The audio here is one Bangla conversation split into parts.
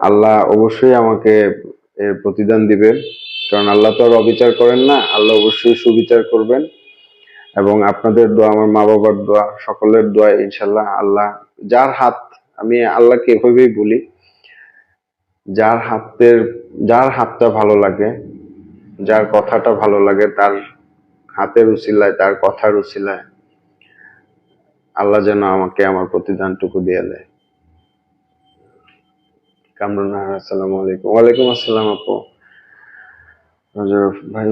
আল্লাহ অবশ্যই আমাকে এর প্রতিদান দিবেন। কারণ আল্লাহ তো আর অবিচার করেন না, আল্লাহ অবশ্যই সুবিচার করবেন। এবং আপনাদের দোয়া, আমার মা বাবার দোয়া, সকলের দোয়া ইনশাল্লাহ আল্লাহ, যার হাত আমি আল্লাহকে এভাবেই বলি, যার হাতের, যার হাতটা ভালো লাগে, যার কথাটা ভালো লাগে, তার হাতের উসিলায়, তার কথার উসিলায়, আল্লাহ যেন আমাকে আমার প্রতিদানটুকু দিয়ে দেয়। কামরুন আসসালামু আলাইকুম। ওয়ালাইকুম আসসালাম আপু। ভাই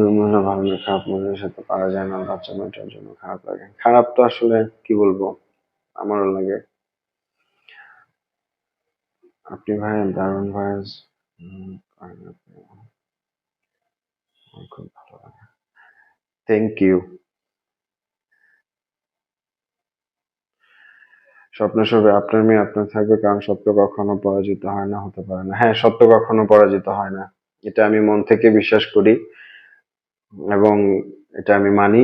ভালো না, খারাপ মনের সাথে পারা যায় না বাচ্চা মেয়েটার জন্য খারাপ লাগে। খারাপ তো আসলে কি বলব? আমারও লাগে। আপনি ভাই, দারুণ ভাই খুব ভালো লাগে। থ্যাংক ইউ স্বপ্ন সবে আপনার মেয়ে আপনার থাকবে, কারণ সত্য কখনো পরাজিত হয় না, হতে পারে না। হ্যাঁ সত্য কখনো পরাজিত হয় না। এটা আমি মন থেকে বিশ্বাস করি এবং এটা আমি মানি।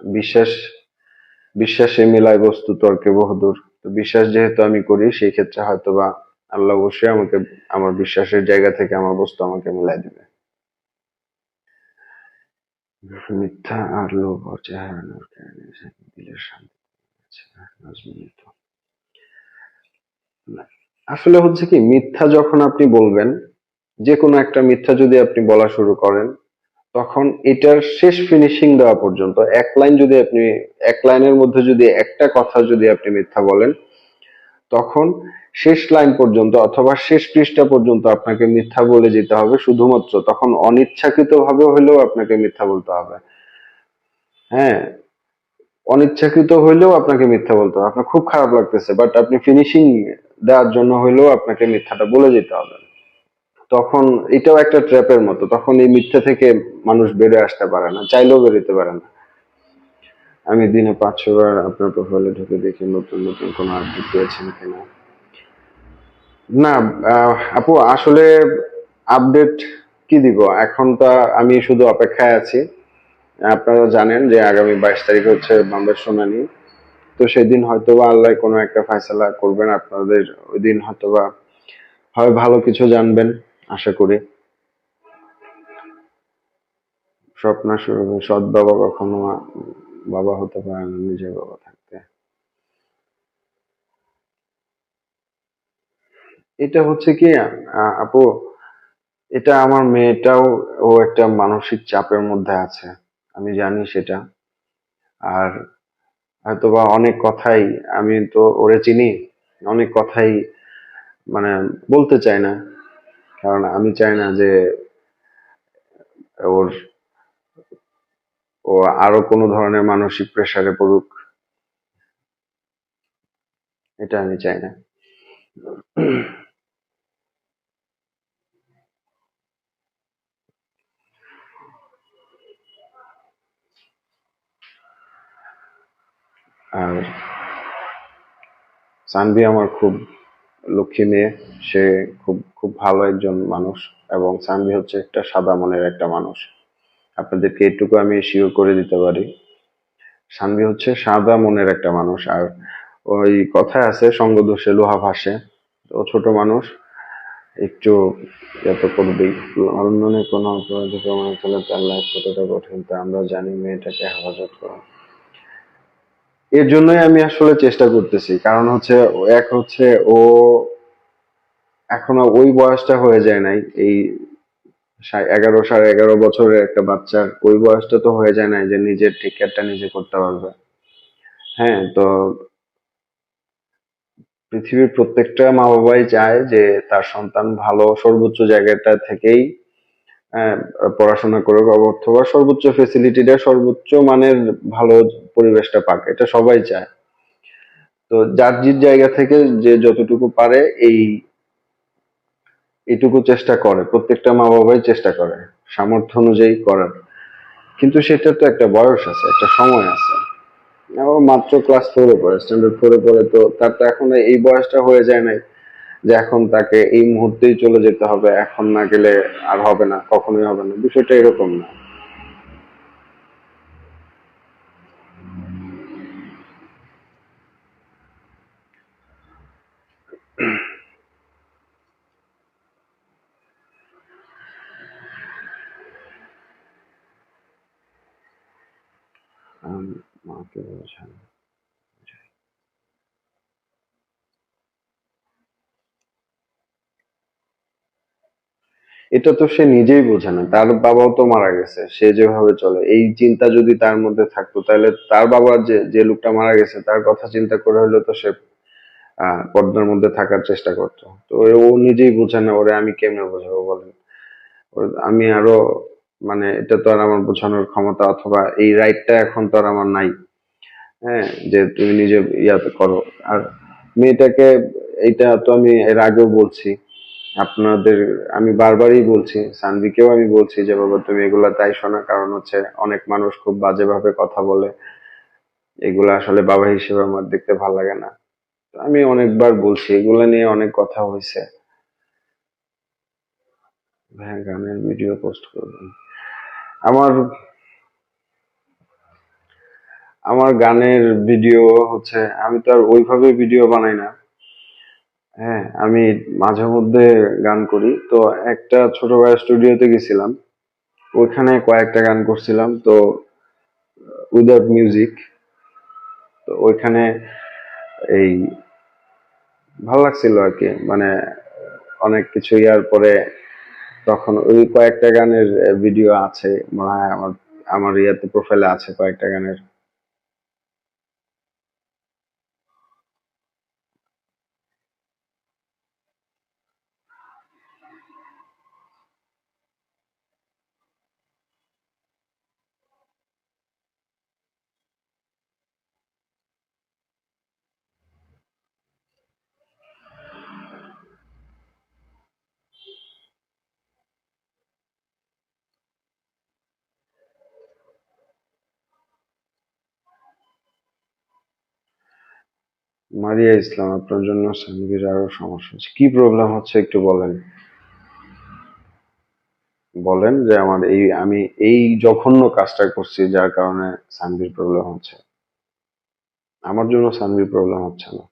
বিশ্বাস, বিশ্বাসে মিলায় বস্তু তর্কে বহুদূর। তো বিশ্বাস যেহেতু আমি করি, সেই ক্ষেত্রে হয়তো বা আল্লাহ অবশ্যই আমাকে, আমার বিশ্বাসের জায়গা থেকে আমার বস্তু আমাকে মিলাই দিবে। মিথ্যা আর লোভ আর চেহারা দিলের শান্তি। আসলে হচ্ছে কি, মিথ্যা যখন আপনি বলবেন যে কোনো একটা মিথ্যা যদি আপনি বলা শুরু করেন, তখন এটার শেষ ফিনিশিং দেওয়া পর্যন্ত, এক লাইন যদি আপনি, এক লাইনের মধ্যে যদি একটা কথা যদি আপনি মিথ্যা বলেন, তখন শেষ লাইন পর্যন্ত অথবা শেষ পৃষ্ঠা পর্যন্ত আপনাকে মিথ্যা বলে যেতে হবে শুধুমাত্র, তখন অনিচ্ছাকৃত ভাবে হলেও আপনাকে মিথ্যা বলতে হবে। হ্যাঁ অনিচ্ছাকৃত হইলেও আপনাকে মিথ্যা বলতে হবে। আপনার খুব খারাপ লাগতেছে বাট আপনি ফিনিশিং দেওয়ার জন্য হইলেও আপনাকে মিথ্যাটা বলে যেতে হবে। তখন এটাও একটা ট্র্যাপের মতো। তখন এই মিথ্যা থেকে মানুষ বেড়ে আসতে পারে না, চাইলেও বেরোতে পারে না। আমি দিনে পাঁচ ছবার আপনার প্রোফাইলে ঢুকে দেখি নতুন নতুন কোনো আপডেট পেয়েছেন কিনা। না আপু, আসলে আপডেট কি দিব? এখন তা আমি শুধু অপেক্ষায় আছি। আপনারা জানেন যে আগামী বাইশ তারিখ হচ্ছে মামলার শুনানি। তো সেদিন হয়তোবা আল্লাহ কোনো একটা ফয়সালা করবেন, আপনাদের ওই দিন হয়তোবা হয় ভালো কিছু জানবেন, আশা করি। স্বপ্ন সৎ বাবা কখনো বাবা হতে পারে না, নিজের বাবা থাকতে। এটা হচ্ছে কি আপু, এটা আমার মেয়েটাও, ও একটা মানসিক চাপের মধ্যে আছে। আমি জানি সেটা। আর হয়তোবা অনেক কথাই আমি তো ওরে চিনি, অনেক কথাই মানে বলতে চাই না। কারণ আমি চাই না যে ওর, ও আরও কোনো ধরনের মানসিক প্রেসারে পড়ুক। এটা আমি চাই না। আর সানভি আমার খুব লক্ষ্মী মেয়ে। সে খুব খুব ভালো একজন মানুষ এবং সানভি হচ্ছে একটা সাদা মনের একটা মানুষ। আপনাদেরকে এটুকু আমি শিওর করে দিতে পারি। সানভি হচ্ছে সাদা মনের একটা মানুষ আর ওই কথায় আছে সঙ্গ দোষে লোহা ভাসে। ও ছোট মানুষ। একটু যত করবেই লন্ডনে কোনো অপরাধী প্রমাণ চলে তার লাইফ কতটা কঠিন তা আমরা জানি, মেয়েটাকে হেফাজত করা। এর জন্যই আমি আসলে চেষ্টা করতেছি। কারণ হচ্ছে, এক হচ্ছে ও এখনও ওই বয়সটা হয়ে যায় নাই। এই এগারো, সাড়ে এগারো বছরের একটা বাচ্চার ওই বয়সটা তো হয়ে যায় নাই যে নিজের টেক কেয়ারটা নিজে করতে পারবে। হ্যাঁ তো পৃথিবীর প্রত্যেকটা মা বাবাই চায় যে তার সন্তান ভালো, সর্বোচ্চ জায়গাটা থেকেই পড়াশোনা করুক অথবা সর্বোচ্চ ফেসিলিটিটা সর্বোচ্চ মানের ভালো পরিবেশটা পাক, এটা সবাই চায়। তো যার যার জায়গা থেকে যে যতটুকু পারে এই, এইটুকু চেষ্টা করে, প্রত্যেকটা মা বাবাই চেষ্টা করে, সামর্থ্য অনুযায়ী করার। কিন্তু সেটা তো একটা বয়স আছে, একটা সময় আছে। মাত্র ক্লাস ফোরে পড়ে স্ট্যান্ডার্ড ফোরে পড়ে, তো তার তো এখন এই বয়সটা হয়ে যায় নাই। যে এখন তাকে এই মুহূর্তেই চলে যেতে হবে, এখন না গেলে আর হবে না, কখনোই হবে না। বিষয়টা এরকম না আমাকে বোঝান এটা তো সে নিজেই বোঝে না। তার বাবাও তো মারা গেছে, সে যেভাবে চলে। এই চিন্তা যদি তার মধ্যে থাকতো, তাহলে তার বাবা যে যে লোকটা মারা গেছে, তার কথা চিন্তা করে হলে তো সে পর্দার মধ্যে থাকার চেষ্টা করতো। তো ও নিজেই বোঝে না, ওরে আমি কেমনে বোঝাবো বলেন? আমি আরও মানে এটা তো আর আমার বোঝানোর ক্ষমতা অথবা এই রাইটটা এখন তো আর আমার নাই। হ্যাঁ যে তুমি নিজে ইয়াতে করো। আর মেয়েটাকে, এইটা তো আমি এর আগেও বলছি। আপনাদের, আমি বারবারই বলছি, সানভিকেও আমি বলছি যে, বাবা, তুমি এগুলা তাই শোনা, কারণ হচ্ছে অনেক মানুষ খুব বাজেভাবে কথা বলে। এগুলা আসলে বাবা হিসেবে আমার দেখতে ভালো লাগে না। আমি অনেকবার বলছি, এগুলা নিয়ে অনেক কথা হয়েছে হ্যাঁ গানের ভিডিও পোস্ট করবেন। আমার আমার গানের ভিডিও হচ্ছে, আমি তো আর ওইভাবে ভিডিও বানাই না। হ্যাঁ আমি মাঝে মধ্যে গান করি। তো একটা ছোট ভাইয়ের স্টুডিওতে গেছিলাম। ওইখানে কয়েকটা গান করছিলাম। তো, উইদাউট মিউজিক। তো ওইখানে এই ভালো লাগছিল আর কি। মানে অনেক কিছু ইয়ার পরে তখন ওই কয়েকটা গানের ভিডিও আছে। মনে হয় আমার আমার ইয়াতে প্রোফাইলে আছে কয়েকটা গানের। মারিয়া ইসলাম, আপনার জন্য সানভীর আরও সমস্যা হচ্ছে কি প্রবলেম হচ্ছে একটু বলেন? বলেন যে আমার এই, আমি এই জঘন্য কাজটা করছি যার কারণে সানভির প্রবলেম হচ্ছে। আমার জন্য সানভির প্রবলেম হচ্ছে না।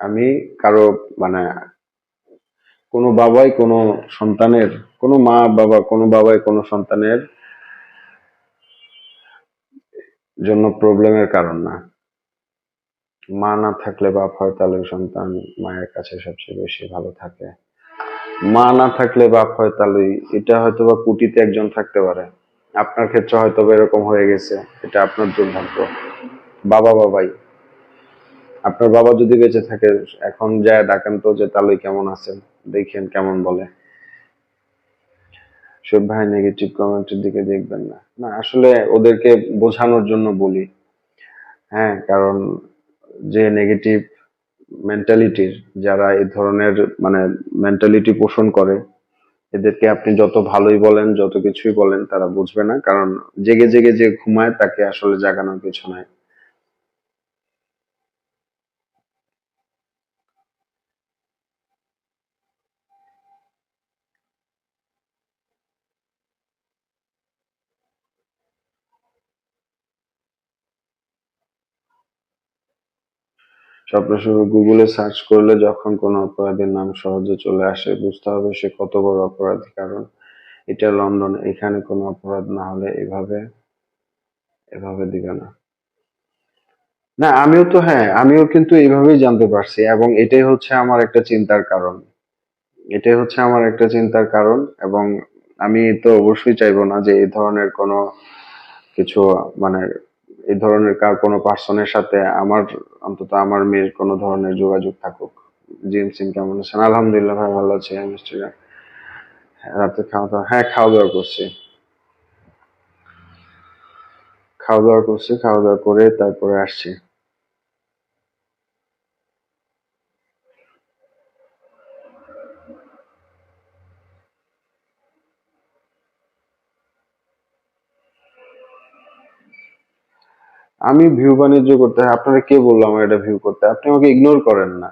আমি কারও মানে কোনো বাবাই কোনো সন্তানের, কোনো মা বাবা, কোনো বাবাই কোনো সন্তানের জন্য প্রবলেমের কারণ না। মা না থাকলে বাপ হয় তাহলে সন্তান, মায়ের কাছে সবচেয়ে বেশি ভালো থাকে। মা না থাকলে বাপ হয় তাহলে এটা হয়তো বা কুটিতে একজন থাকতে পারে। আপনার ক্ষেত্রে হয়তো এরকম হয়ে গেছে, এটা আপনার দুর্ভাগ্য। বাবা বাবাই। আপনার বাবা যদি বেঁচে থাকে, এখন যায় ডাকেন তো যে, তালুই কেমন আছেন? দেখেন কেমন বলে। সব ভাই নেগেটিভ কমেন্টের দিকে দেখবেন না। না, আসলে ওদেরকে বোঝানোর জন্য বলি। হ্যাঁ কারণ যে নেগেটিভ মেন্টালিটির যারা এই ধরনের মানে মেন্টালিটি পোষণ করে, এদেরকে আপনি যত ভালোই বলেন, যত কিছুই বলেন, তারা বুঝবে না। কারণ জেগে জেগে যে ঘুমায়, তাকে আসলে জাগানোর কিছু নাই। শুরু গুগলে সার্চ করলে যখন কোনো অপরাধীর নাম সহজে চলে আসে, বুঝতে হবে সে কত বড় অপরাধী। কারণ এটা লন্ডন এখানে কোনো অপরাধ না হলে এভাবে এভাবে দিবে না। না, আমিও তো হ্যাঁ আমিও কিন্তু এইভাবেই জানতে পারছি। এবং এটাই হচ্ছে আমার একটা চিন্তার কারণ। এটাই হচ্ছে আমার একটা চিন্তার কারণ। এবং আমি তো অবশ্যই চাইব না যে এই ধরনের কোনো কিছু মানে এই ধরনের কার কোনো পার্সনের সাথে আমার, অন্তত আমার মেয়ের কোনো ধরনের যোগাযোগ থাকুক। জিম সিম কেমন আছেন? আলহামদুলিল্লাহ ভাই, ভালো আছি মিস্টার রাতে খাওয়া দাওয়া হ্যাঁ খাওয়া দাওয়া করছি। খাওয়া দাওয়া করছি, খাওয়া দাওয়া করে তারপরে আসছি। আমি ভিউ বাণিজ্য করতে হয়, আপনারা কে বলল আমার এটা ভিউ করতে? আপনি আমাকে ইগনোর করেন না।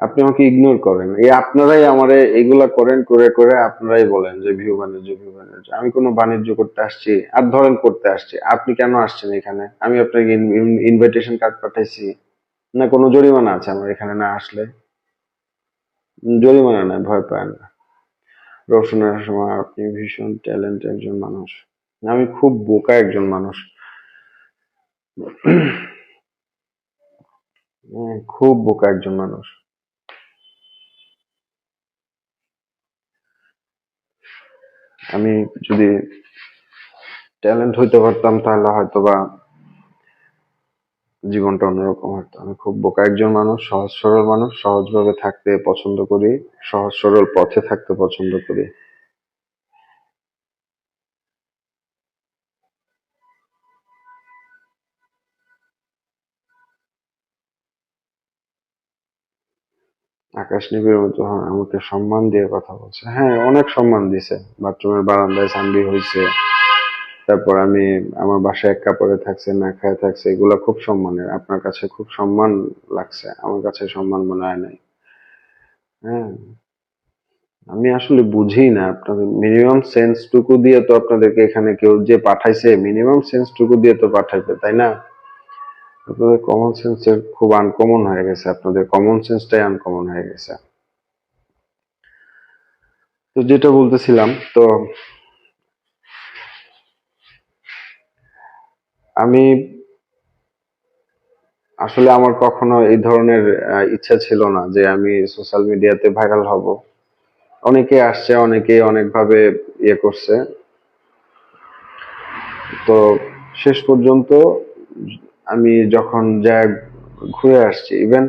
আপনি আমাকে ইগনোর করেন। এই আপনারাই আমার এগুলা করেন, করে করে আপনারাই বলেন যে ভিউ বাণিজ্য ভিউ বাণিজ্য। আমি কোনো বাণিজ্য করতে আসছি, আর ধরেন করতে আসছি, আপনি কেন আসছেন এখানে? আমি আপনাকে ইনভাইটেশন কার্ড পাঠাইছি। না, কোনো জরিমানা আছে আমার এখানে না আসলে? জরিমানা নাই, ভয় পায় না। রোশনের সময় আপনি ভীষণ ট্যালেন্ট একজন মানুষ। আমি খুব বোকা একজন মানুষ। খুব বোকা একজন মানুষ। আমি যদি ট্যালেন্ট হইতে পারতাম, তাহলে হয়তো বা জীবনটা অন্যরকম হতো আমি খুব বোকা একজন মানুষ, সহজ সরল মানুষ, সহজভাবে থাকতে পছন্দ করি, সহজ সরল পথে থাকতে পছন্দ করি। আকাশ নিবিড়ের মতো আমাকে সম্মান দিয়ে কথা বলছে। হ্যাঁ অনেক সম্মান দিছে। বাথরুমের বারান্দায় সান্ডি হয়েছে তারপর আমি আমার বাসায় এক কাপড়ে থাকছে, না খায় থাকছে, এগুলো খুব সম্মানের। আপনার কাছে খুব সম্মান লাগছে। আমার কাছে সম্মান মনে হয় নাই। হ্যাঁ। আমি আসলে বুঝি না আপনাদের। মিনিমাম সেন্স টুকু দিয়ে তো আপনাদেরকে এখানে কেউ যে পাঠাইছে, মিনিমাম সেন্স টুকু দিয়ে তো পাঠাইবে, তাই না? আপনাদের কমন সেন্সের খুব আনকমন হয়ে গেছে, আপনাদের কমন সেন্সটাই আনকমন হয়ে গেছে। তো যেটা বলতেছিলাম, তো আমি আসলে আমার কখনো এই ধরনের ইচ্ছা ছিল না যে আমি সোশ্যাল মিডিয়াতে ভাইরাল হব। অনেকে আসছে অনেকে অনেকভাবে ইয়ে করছে। তো শেষ পর্যন্ত আমি যখন যা ঘুরে আসছি ইভেন